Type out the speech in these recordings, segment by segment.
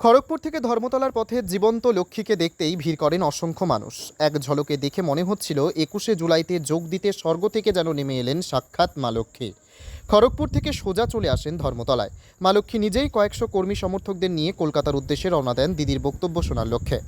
খড়গপুর থেকে ধর্মতলার পথে জীবন্ত লক্ষ্মীকে দেখতেই ভিড় করেন অসংখ্য মানুষ। এক ঝলকে দেখে মনে হচ্ছিল একুশে জুলাইতে যোগ দিতে স্বর্গ থেকে যেন নেমে এলেন সাক্ষাৎ মা লক্ষ্মী। খড়গপুর থেকে সোজা চলে আসেন ধর্মতলায়। মা লক্ষ্মী নিজেই কয়েকশো কর্মী সমর্থকদের নিয়ে কলকাতার উদ্দেশ্যে রওনা দেন দিদির বক্তব্য শোনার লক্ষ্যে।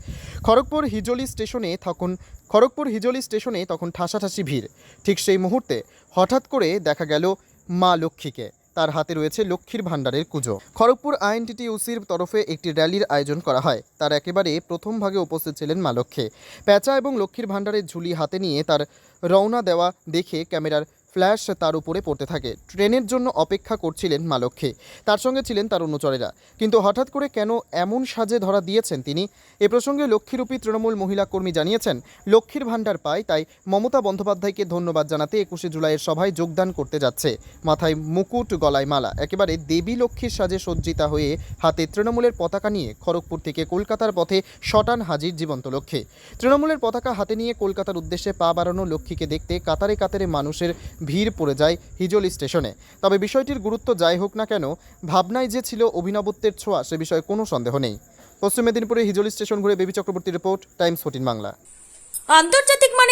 খড়গপুর হিজলি স্টেশনে তখন খড়গপুর হিজলি স্টেশনে তখন ঠাসাঠাসি ভিড়। ঠিক সেই মুহূর্তে হঠাৎ করে দেখা গেল মা লক্ষ্মীকে। তার হাতে রয়েছে লক্ষ্মীর ভাণ্ডারের কুজো। খড়গপুর আইএনটিটিউসির তরফে একটি র্যালির আয়োজন করা হয়। তার একেবারে প্রথম ভাগে উপস্থিত ছিলেন মা লক্ষ্মী প্যাঁচা এবং লক্ষ্মীর ভাণ্ডারের ঝুলি হাতে নিয়ে তার রওনা দেওয়া দেখে ক্যামেরার ফ্ল্যাশ তার উপরে পড়তে থাকে। ট্রেনের জন্য অপেক্ষা করছিলেন মা লক্ষ্মী। তার সঙ্গে ছিলেন তার অনুচরেরা। কিন্তু হঠাৎ করে কেন এমন সাজে ধরা দিয়েছেন তিনি? এ প্রসঙ্গে লক্ষ্মীরূপী তৃণমূল মহিলা কর্মী জানিয়েছেন, লক্ষ্মীর ভাণ্ডার পায়, তাই মমতা বন্দ্যোপাধ্যায়কে ধন্যবাদ জানাতে একুশে জুলাইয়ের সভায় যোগদান করতে যাচ্ছে। মাথায় মুকুট, গলায় মালা। একেবারে দেবী লক্ষ্মীর সাজে সজ্জিতা হয়ে হাতে তৃণমূলের পতাকা নিয়ে খড়গপুর থেকে কলকাতার পথে শটান হাজির জীবন্ত লক্ষ্মী। তৃণমূলের পতাকা হাতে নিয়ে কলকাতার উদ্দেশ্যে পা বাড়ানো লক্ষ্মীকে দেখতে কাতারে কাতারে মানুষের ভিড় পড়ে যায় হিজলি স্টেশনে। তবে বিষয়টির গুরুত্ব যাই হোক না কেন, ভাবনায় যে ছিল অভিনবত্বের ছোঁয়া সে বিষয়ে কোনো সন্দেহ নেই। পশ্চিম মেদিনীপুরে হিজলি স্টেশন ঘুরে Baby Chakraborty report, Times fourteen Bangla. আন্তর্জাতিক মানের